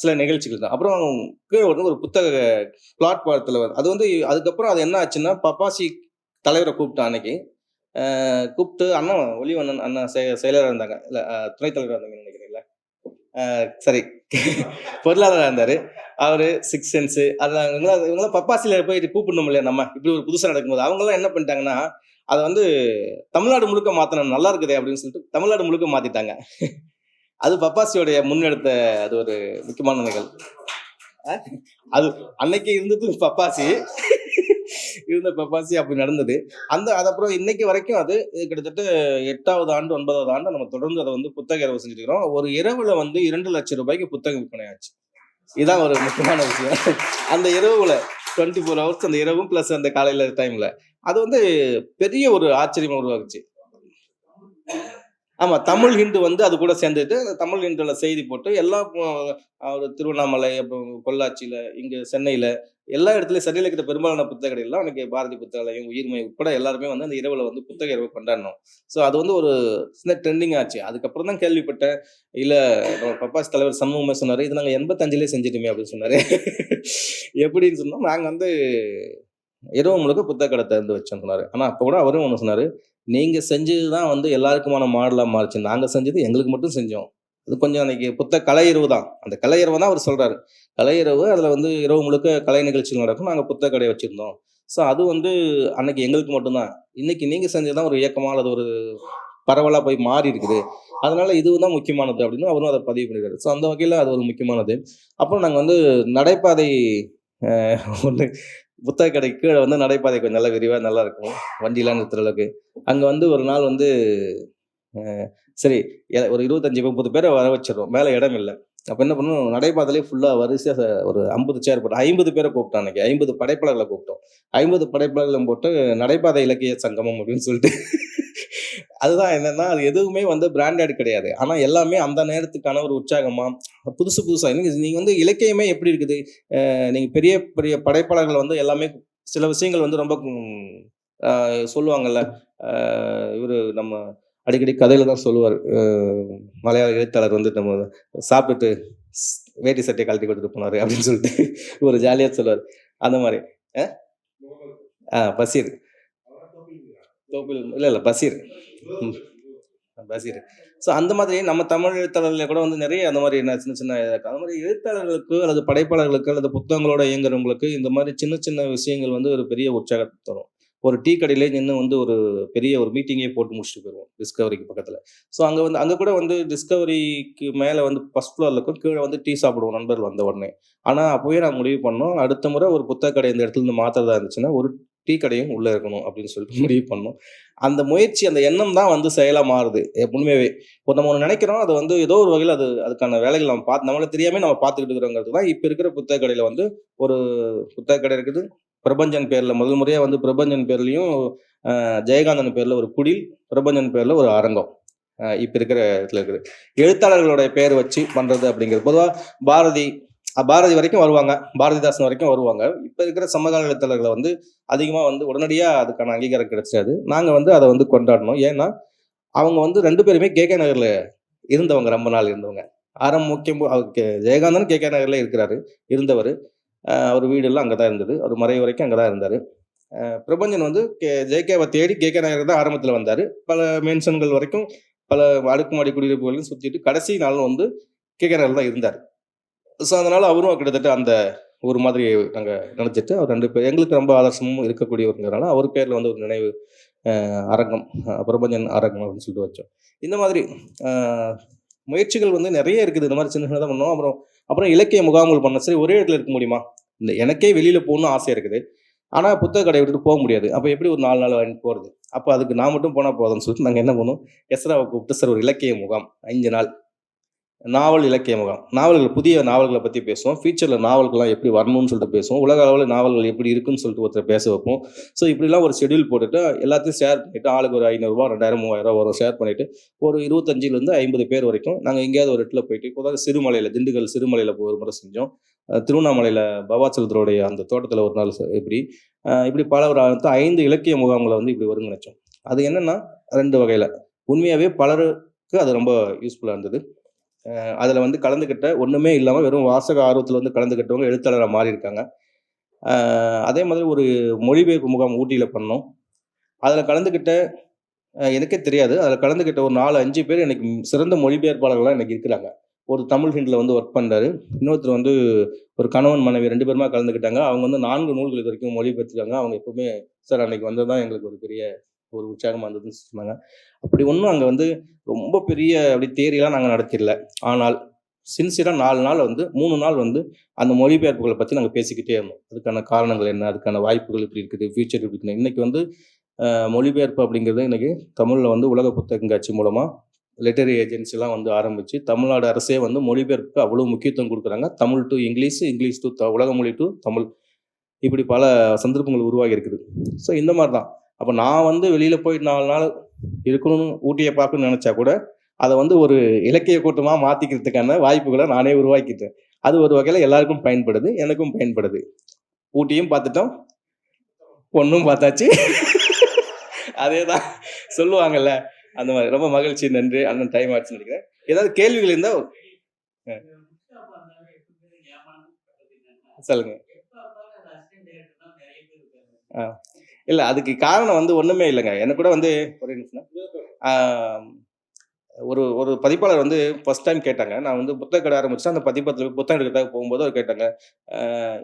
சில நிகழ்ச்சிகள் தான். அப்புறம் கீழே வந்து ஒரு புத்தக பிளாட்பாரத்தில் அது வந்து அதுக்கப்புறம் அது என்ன ஆச்சுன்னா பப்பாசி தலைவரை கூப்பிட்டேன் அன்னைக்கு. கூப்பிட்டு அண்ணன் ஒளிவண்ணன் அண்ணன் செயலராக இருந்தாங்க. இல்லை துணைத் தலைவராக இருந்தாங்கன்னு சரி. பொருளாளராக இருந்தார். அவர் சிக்ஸ் சென்ஸு அதெல்லாம் இவங்களாம் இவங்களாம் பப்பாசியில் போயிட்டு கூப்பிடணும் இல்லையா நம்ம? இப்படி ஒரு புதுசாக நடக்கும்போது அவங்களாம் என்ன பண்ணிட்டாங்கன்னா அதை வந்து தமிழ்நாடு முழுக்க மாற்றணும் நல்லா இருக்குதே அப்படின்னு சொல்லிட்டு தமிழ்நாடு முழுக்க மாற்றிட்டாங்க அது பப்பாசியோடைய முன்னெடுத்த அது ஒரு முக்கியமான நிகழ்வு. அது அன்னைக்கு இருந்தது பப்பாசி. இருந்த பப்பாசி அப்படி நடந்தது. அந்த அது அப்புறம் இன்னைக்கு வரைக்கும் அது கிட்டத்தட்ட எட்டாவது ஆண்டு ஒன்பதாவது ஆண்டு நம்ம தொடர்ந்து அதை வந்து புத்தக இரவு செஞ்சுட்டு இருக்கிறோம். ஒரு இரவுல வந்து இரண்டு லட்சம் ரூபாய்க்கு புத்தகம் விற்பனை ஆச்சு. இதுதான் ஒரு முக்கியமான விஷயம். அந்த இரவுல டுவெண்ட்டி ஃபோர் ஹவர்ஸ் அந்த இரவும் ப்ளஸ் அந்த காலையில டைம்ல அது வந்து பெரிய ஒரு ஆச்சரியமா உருவாக்குச்சு. ஆமா தமிழ் ஹிந்து வந்து அது கூட சேர்ந்துட்டு அந்த தமிழ் ஹிந்துல செய்தி போட்டு எல்லா திருவண்ணாமலை அப்புறம் பொள்ளாச்சியில இங்க சென்னையில எல்லா இடத்துலயும் சென்னையில் இருக்கிற பெரும்பாலான புத்தக கடைகள்லாம் எனக்கு பாரதி புத்தகாலயம் உயிர்மை உட்பட எல்லாருமே வந்து அந்த இரவுல வந்து புத்தக இரவு கொண்டாடணும். ஸோ அது வந்து ஒரு சின்ன ட்ரெண்டிங் ஆச்சு. அதுக்கப்புறம் தான் கேள்விப்பட்டேன். இல்ல நம்ம பப்பாஸ் தலைவர் சண்முகமே சொன்னாரு இது நாங்கள் எண்பத்தஞ்சிலே செஞ்சிட்டுமே அப்படின்னு சொன்னாரு. எப்படின்னு சொன்னோம் நாங்கள் வந்து இரவு முழுக்க புத்தக கடை திறந்து வச்சோம் சொன்னாரு. ஆனா அப்போ கூட அவரும் ஒன்று சொன்னாரு நீங்க செஞ்சது தான் வந்து எல்லாருக்குமான மாடலாக மாறிச்சு. நாங்கள் செஞ்சது எங்களுக்கு மட்டும் செஞ்சோம். அது கொஞ்சம் அன்னைக்கு புத்த கலையரவு தான். அந்த கலையரவு தான் அவர் சொல்றாரு. கலையரவு அதில் வந்து இரவு முழுக்க கலை நிகழ்ச்சிகள் நடக்கும். நாங்கள் புத்தக கடை வச்சுருந்தோம். ஸோ அது வந்து அன்னைக்கு எங்களுக்கு மட்டும்தான். இன்னைக்கு நீங்கள் செஞ்சதான் ஒரு இயக்கமாக அல்லது ஒரு பரவலாக போய் மாறி இருக்குது. அதனால இது தான் முக்கியமானது அப்படின்னு அவரும் அதை பதிவு பண்ணிடுறாரு ஸோ அந்த வகையில் அது ஒரு முக்கியமானது. அப்புறம் நாங்கள் வந்து நடைபாதை ஒன்று புத்தக கடை கீழே வந்து நடைபாதை கொஞ்சம் நல்லா விரிவாக நல்லா இருக்கும். வண்டிலாம் நிறுத்துற அளவுக்கு. அங்கே வந்து ஒரு நாள் வந்து சரி ஒரு இருபத்தஞ்சி முப்பது பேரை வர வச்சிடறோம். மேலே இடம் இல்லை. அப்போ என்ன பண்ணணும்? நடைபாதையிலே ஃபுல்லாக வரிசையாக ஒரு ஐம்பது சேர் போட்டு ஐம்பது பேரை கூப்பிட்டோம் அன்றைக்கி ஐம்பது படைப்பாளர்களை கூப்பிட்டோம். ஐம்பது படைப்பாளர்களை போட்டு நடைபாதை இலக்கிய சங்கமம் அப்படின்னு சொல்லிட்டு. அதுதான் என்னன்னா அது எதுவுமே வந்து பிராண்டட் கிடையாது. ஆனால் எல்லாமே அந்த நேரத்துக்கான ஒரு உற்சாகமா புதுசு புதுசாக நீங்கள் வந்து இலக்கியமே எப்படி இருக்குது? நீங்கள் பெரிய பெரிய படைப்பாளர்கள் வந்து எல்லாமே சில விஷயங்கள் வந்து ரொம்ப சொல்லுவாங்கல்ல இவர் நம்ம அடிக்கடி கதையில தான் சொல்லுவார் மலையாள எழுத்தாளர் வந்து நம்ம சாப்பிட்டுட்டு வேட்டி சட்டையை கழட்டி கொடுத்துட்டு போனாரு அப்படின்னு சொல்லிட்டு ஒரு ஜாலியாக சொல்லுவார். அந்த மாதிரி. ஆ பசீர். தோப்பில் இல்லை இல்லை பசீர். ம். பசீர். ஸோ அந்த மாதிரி நம்ம தமிழ் எழுத்தாளர்கள் கூட வந்து நிறைய அந்த மாதிரி என்ன சின்ன சின்ன இருக்கு. அந்த மாதிரி எழுத்தாளர்களுக்கு அல்லது படைப்பாளர்களுக்கு அல்லது புத்தகங்களோட இயங்குறவங்களுக்கு இந்த மாதிரி சின்ன சின்ன விஷயங்கள் வந்து ஒரு பெரிய உற்சாகத்தை தரும். ஒரு டீ கடையிலே நின்று வந்து ஒரு பெரிய ஒரு மீட்டிங்கே போட்டு முடிச்சுட்டு போயிடுவோம் டிஸ்கவரிக்கு பக்கத்தில். ஸோ அங்கே வந்து அங்கே கூட வந்து டிஸ்கவரிக்கு மேலே வந்து ஃபஸ்ட் ஃப்ளோரில் இருக்கும் கீழே வந்து டீ சாப்பிடுவோம் நண்பர்கள் வந்த உடனே. ஆனால் அப்போயே நான் முடிவு பண்ணோம் அடுத்த முறை ஒரு புத்தக கடை இந்த இடத்துல இருந்து மாத்திரதா இருந்துச்சுன்னா ஒரு டீ கடையும் உள்ளே இருக்கணும் அப்படின்னு சொல்லிட்டு முடிவு பண்ணோம். அந்த முயற்சி அந்த எண்ணம் தான் வந்து செயலாக மாறுது உண்மையாகவே இப்போ நம்ம ஒன்று நினைக்கிறோம் அது வந்து ஏதோ ஒரு வகையில் அது அதுக்கான வேலைகள் நம்ம பார்த்து நம்மள தெரியாமல் நம்ம பார்த்துக்கிட்டு இருக்கிறோங்கிறது தான் இப்போ இருக்கிற புத்தக கடையில் வந்து ஒரு புத்தக கடை இருக்குது பிரபஞ்சன் பேரில் முதல் முறையாக வந்து பிரபஞ்சன் பேர்லயும் ஜெயகாந்தன் பேரில் ஒரு குடில் பிரபஞ்சன் பேரில் ஒரு அரங்கம். இப்போ இருக்கிற இடத்துல இருக்குது. எழுத்தாளர்களுடைய பேர் வச்சு பண்ணுறது அப்படிங்கிறது. பொதுவாக பாரதி பாரதி வரைக்கும் வருவாங்க. பாரதிதாசன் வரைக்கும் வருவாங்க. இப்போ இருக்கிற சமகால எழுத்தாளர்களை வந்து அதிகமாக வந்து உடனடியாக அதுக்கான அங்கீகாரம் கிடைச்சாது. நாங்கள் வந்து அதை வந்து கொண்டாடணும். ஏன்னா அவங்க வந்து ரெண்டு பேருமே கே கே நகரில் இருந்தவங்க ரொம்ப நாள் இருந்தவங்க. ஆரம் முக்கியம் அவருக்கு ஜெயகாந்தன் கே கே நகரில் இருக்கிறாரு இருந்தவர். அவர் வீடெல்லாம் அங்கே தான் இருந்தது. அவர் மறை வரைக்கும் அங்கே தான் இருந்தார் பிரபஞ்சன் வந்து கே ஜேகேவை தேடி கே கே நகர் தான் ஆரம்பத்தில் வந்தார். பல மென்ஷன்கள் வரைக்கும் பல அடுக்குமாடி குடியிருப்புகளையும் சுற்றிட்டு கடைசி நாள் வந்து கே கே நகரில் தான் இருந்தார். ஸோ அதனால் அவரும் கிட்டத்தட்ட அந்த ஒரு மாதிரி நாங்கள் நினச்சிட்டு அவர் ரெண்டு பேர் எங்களுக்கு ரொம்ப ஆதர்சமும் இருக்கக்கூடியவருங்கிறனால அவர் பேரில் வந்து ஒரு நினைவு அரங்கம் பிரபஞ்சன் அரங்கம் அப்படின்னு சொல்லிட்டு வச்சோம். இந்த மாதிரி முயற்சிகள் வந்து நிறைய இருக்குது. இந்த மாதிரி சின்ன சின்னதாக பண்ணோம். அப்புறம் அப்புறம் இலக்கிய முகாம்கள் பண்ண சரி ஒரே இடத்துல இருக்க முடியுமா? இந்த எனக்கே வெளியில் போகணும்னு ஆசை இருக்குது. ஆனால் புத்தக கடை விட்டுட்டு போக முடியாது. அப்போ எப்படி ஒரு நாலு நாள் வாங்கிட்டு போகிறது அப்போ அதுக்கு நான் மட்டும் போனால் போதும்னு சொல்லிட்டு நாங்கள் என்ன பண்ணுவோம் எஸ்ராவை கூப்பிட்டு சார் ஒரு இலக்கிய முகாம் அஞ்சு நாள் நாவல் இலக்கிய முகாம். நாவல்கள் புதிய நாவல்களை பற்றி பேசுவோம். ஃபியூச்சரில் நாவல்கள்லாம் எப்படி வரணும்னு சொல்லிட்டு பேசுவோம். உலக அளவில் நாவல்கள் எப்படி இருக்குன்னு சொல்லிட்டு ஒருத்தர் பேச வைப்போம். ஸோ இப்படிலாம் ஒரு ஷெட்யூல் போட்டுட்டு எல்லாத்தையும் ஷேர் பண்ணிவிட்டு ஆளுக்கு ஒரு ஐநூறுரூவா ரெண்டாயிரம் மூவாயிரம் ரூபா வரும் ஷேர் பண்ணிட்டு ஒரு இருபத்தஞ்சிலேருந்து ஐம்பது பேர் வரைக்கும் நாங்கள் எங்கேயாவது ஒரு இடத்துல போயிட்டு இப்போதான் சிறுமலையில் திண்டுக்கல் சிறுமலையில் ஒரு முறை செஞ்சோம். திருவண்ணாமலையில் பவாச்சலத்தருடைய அந்த தோட்டத்தில் ஒரு நாள் இப்படி இப்படி பல ஒரு ஐந்து இலக்கிய முகாம்களை வந்து இப்படி ஒருங்கிணைச்சோம். அது என்னென்னா ரெண்டு வகையில். உண்மையாகவே பலருக்கு அது ரொம்ப யூஸ்ஃபுல்லாக இருந்தது. அதில் வந்து கலந்துக்கிட்ட ஒன்றுமே இல்லாமல் வெறும் வாசக ஆர்வத்தில் வந்து கலந்துக்கிட்டவங்க எழுத்தாளராக மாறி இருக்காங்க அதே மாதிரி ஒரு மொழிபெயர்ப்பு முகாம் ஊட்டியில் பண்ணோம். அதில் கலந்துக்கிட்ட எனக்கே தெரியாது. அதில் கலந்துக்கிட்ட ஒரு நாலு அஞ்சு பேர் எனக்கு சிறந்த மொழிபெயர்ப்பாளர்களாக எனக்கு இருக்கிறாங்க. ஒரு தமிழ் ஹிண்டில் வந்து ஒர்க் பண்ணுறாரு இன்னொருத்தர் வந்து ஒரு கணவன் மனைவி ரெண்டு பேருமா கலந்துக்கிட்டாங்க அவங்க வந்து நான்கு நூல்கள் இது வரைக்கும் மொழிபெயர்த்துருக்காங்க. அவங்க எப்பவுமே சார் அன்னைக்கு வந்தது தான் எங்களுக்கு ஒரு பெரிய ஒரு உற்சாகமாக இருந்ததுன்னு சொன்னாங்க அப்படி ஒன்றும் அங்கே வந்து ரொம்ப பெரிய அப்படி தேரியெல்லாம் நாங்கள் நடத்திடல. ஆனால் சின்சியராக நாலு நாள் வந்து மூணு நாள் வந்து அந்த மொழிபெயர்ப்புகளை பற்றி நாங்கள் பேசிக்கிட்டே இருந்தோம். அதுக்கான காரணங்கள் என்ன? அதுக்கான வாய்ப்புகள் எப்படி இருக்குது? ஃபியூச்சர் எப்படி இருக்குது? இன்றைக்கி வந்து மொழிபெயர்ப்பு அப்படிங்கிறது இன்றைக்கி தமிழில் வந்து உலக புத்தகங்காட்சி மூலமாக லெட்டரி ஏஜென்சிலாம் வந்து ஆரம்பித்து தமிழ்நாடு அரசே வந்து மொழிபெயர்ப்புக்கு அவ்வளோ முக்கியத்துவம் கொடுக்குறாங்க. Tamil to English English to the உலக மொழி டு தமிழ். இப்படி பல சந்தர்ப்பங்கள் உருவாகி இருக்குது. ஸோ இந்த மாதிரி தான் அப்போ நான் வந்து வெளியில் போய் நாலு நாள் இருக்கணும்னு ஊட்டியை பார்க்கணும்னு நினச்சா கூட அதை வந்து ஒரு இலக்கிய கூட்டமாக மாற்றிக்கிறதுக்கான வாய்ப்புகளை நானே உருவாக்கிட்டேன். அது ஒரு வகையில் எல்லாருக்கும் பயன்படுது எனக்கும் பயன்படுது. ஊட்டியும் பார்த்துட்டோம் பொண்ணும் பார்த்தாச்சு. அதே தான் சொல்லுவாங்கல்ல அந்த மாதிரி. ரொம்ப மகிழ்ச்சி நன்றி அண்ணன் டைம் ஆச்சுன்னு நினைக்கிறேன். ஏதாவது கேள்விகள் இருந்தால் சொல்லுங்க. இல்லை அதுக்கு காரணம் வந்து ஒன்றுமே இல்லைங்க. எனக்கு கூட வந்து ஒரு ஒரு ஒரு பதிப்பாளர் வந்து ஃபர்ஸ்ட் டைம் கேட்டாங்க. நான் வந்து புத்தக கடை ஆரம்பிச்சு அந்த பதிப்பத்தில் புத்தகம் எடுக்கிறதாக போகும்போது அவர் கேட்டாங்க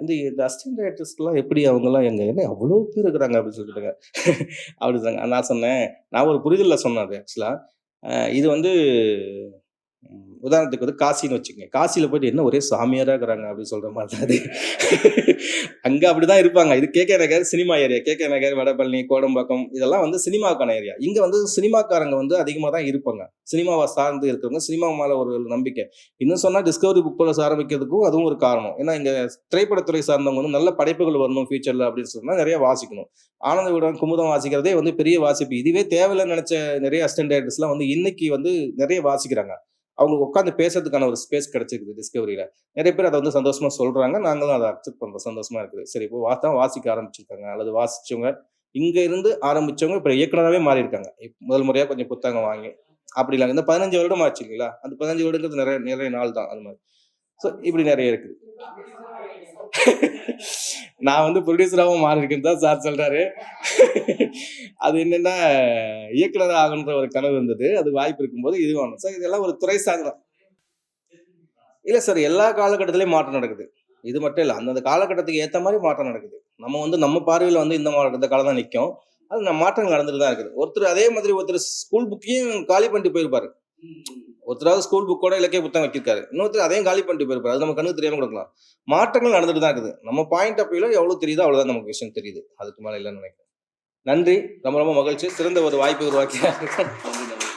இந்த இந்த அசிஸ்டன்ட் டைரக்டர்ஸ்லாம் எப்படி அவங்கெல்லாம் எங்க என்ன அவ்வளோ பேர் இருக்கிறாங்க? அப்படின்னு சொல்லிட்டாங்க. அப்படி சொன்னாங்க நான் சொன்னேன் நான் ஒரு புரிதலில் சொன்னேன் அது ஆக்சுவலாக இது வந்து உதாரணத்துக்கு வந்து காசின்னு வச்சுக்கோங்க. காசியில் போயிட்டு என்ன ஒரே சாமியாராக இருக்கிறாங்க அப்படின்னு சொல்கிற மாதிரி தான் அது. அங்கே அப்படி தான் இருப்பாங்க. இது K K Nagar cinema area. K K Nagar Vadapalani Kodambakkam இதெல்லாம் வந்து சினிமாக்கான ஏரியா. இங்கே வந்து சினிமாக்காரங்க வந்து அதிகமாக தான் இருப்பாங்க. சினிமாவை சார்ந்து இருக்கிறவங்க சினிமா மேலே ஒரு நம்பிக்கை. இன்னும் சொன்னால் டிஸ்கவரி புக் ப்ளஸ் ஆரம்பிக்கிறதுக்கும் அதுவும் ஒரு காரணம். ஏன்னா இங்கே திரைப்படத்துறை சார்ந்தவங்க வந்து நல்ல படைப்புகள் வரணும் ஃபியூச்சரில் அப்படின்னு சொன்னால் நிறைய வாசிக்கணும். ஆனந்த விடம் குமுதம் வாசிக்கிறதே வந்து பெரிய வாசிப்பு. இதுவே தேவையில்லைன்னு நினச்ச நிறைய அஸ்டண்டர்ட்ஸ்லாம் வந்து இன்னைக்கு வந்து நிறைய வாசிக்கிறாங்க. அவங்களுக்கு உட்காந்து பேசுறதுக்கான ஒரு ஸ்பேஸ் கிடைச்சிருக்குது டிஸ்கவரியில் நிறைய பேர் அதை வந்து சந்தோஷமா சொல்றாங்க. நாங்களும் அதை அக்செப்ட் பண்றோம். சந்தோஷமா இருக்குது. சரி இப்போ வாசா வாசிக்க ஆரம்பிச்சிருக்காங்க. அல்லது வாசிச்சவங்க இங்க இருந்து ஆரம்பிச்சவங்க இப்போ இயக்குனராகவே மாறி இருக்காங்க முதல் முறையா கொஞ்சம் புத்தகம் வாங்கி அப்படி இல்லை. இந்த பதினஞ்சு வருடம் ஆச்சு இல்லைங்களா? அந்த பதினஞ்சு வருடங்கிறது நிறைய நிறைய நாள் தான். அது மாதிரி. ஸோ இப்படி நிறைய இருக்குது. நான் வந்து ப்ரொடியூசராகவும் மாறி இருக்கேன்னு தான் சார் சொல்றாரு. அது என்னென்னா இயக்குனர் ஆகுன்ற ஒரு கனவு இருந்தது அது வாய்ப்பு இருக்கும்போது இது வேணும். சார் இதெல்லாம் ஒரு துறை சார்ந்த இல்லை சார் எல்லா காலகட்டத்திலையும் மாற்றம் நடக்குது. இது மட்டும் இல்லை அந்தந்த காலகட்டத்துக்கு ஏற்ற மாதிரி மாற்றம் நடக்குது. நம்ம வந்து நம்ம பார்வையில் வந்து இந்த மா- இந்த காலம் தான் நிற்கும் அது நம்ம மாற்றங்கள் நடந்துட்டு தான் இருக்குது. ஒருத்தர் அதே மாதிரி ஒருத்தர் ஸ்கூல் புக்கையும் காலி பண்ணிட்டு போயிருப்பாரு. ஒருத்தராவது ஸ்கூல் புக்கோட இலக்கிய புத்தகம் வச்சிருக்காரு இன்னொருத்தர் அதையும் காலி பண்ணிட்டு போயிருப்பாரு. அது நம்ம கண்ணுக்கு தெரியாம கொடுக்கலாம். மாற்றங்கள் நடந்துட்டு தான் இருக்குது. நம்ம பாயிண்ட் ஆஃப் வியூல எவ்வளவு தெரியுதோ அவ்வளவுதான் நமக்கு விஷயம் தெரியுது. அதுக்கு மேல இல்லைன்னு நினைக்கிறேன். நன்றி. ரொம்ப ரொம்ப மகிழ்ச்சி. சிறந்த ஒரு வாய்ப்பை உருவாக்கி